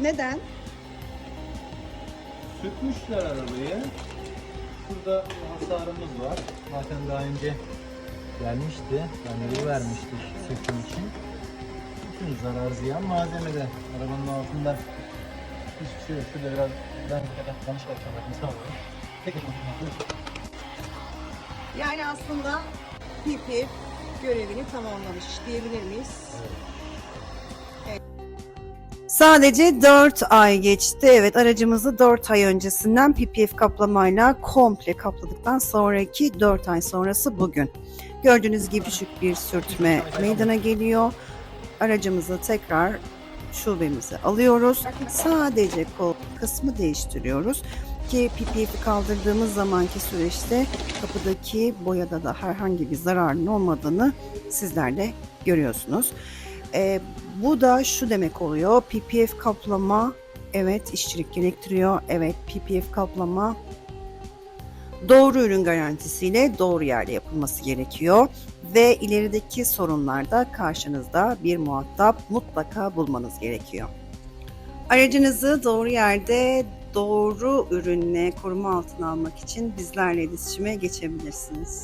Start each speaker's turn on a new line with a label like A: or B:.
A: Neden?
B: Sökmüşler arabayı. Şurada hasarımız var. Zaten daha önce gelmişti. Randevu vermiştik söküm için. Bütün zarar ziyan malzemede. Arabanın altında hiçbir şey yok. Şurada biraz ben kadar yanlış yapacağım. Sağ olun. Tek
A: Yani aslında PPF görevini tamamlamış diyebilir miyiz? Sadece 4 ay geçti. Evet aracımızı 4 ay öncesinden PPF kaplamayla komple kapladıktan sonraki 4 ay sonrası bugün. Gördüğünüz gibi küçük bir sürtme meydana geliyor. Aracımızı tekrar şubemize alıyoruz. Sadece kol kısmı değiştiriyoruz ki PPF'i kaldırdığımız zamanki süreçte kapıdaki boyada da herhangi bir zararın olmadığını sizler de görüyorsunuz. Ee, bu da şu demek oluyor. PPF kaplama evet işçilik gerektiriyor. Evet PPF kaplama doğru ürün garantisiyle doğru yerde yapılması gerekiyor. Ve ilerideki sorunlarda karşınızda bir muhatap mutlaka bulmanız gerekiyor. Aracınızı doğru yerde doğru ürünle koruma altına almak için bizlerle iletişime geçebilirsiniz.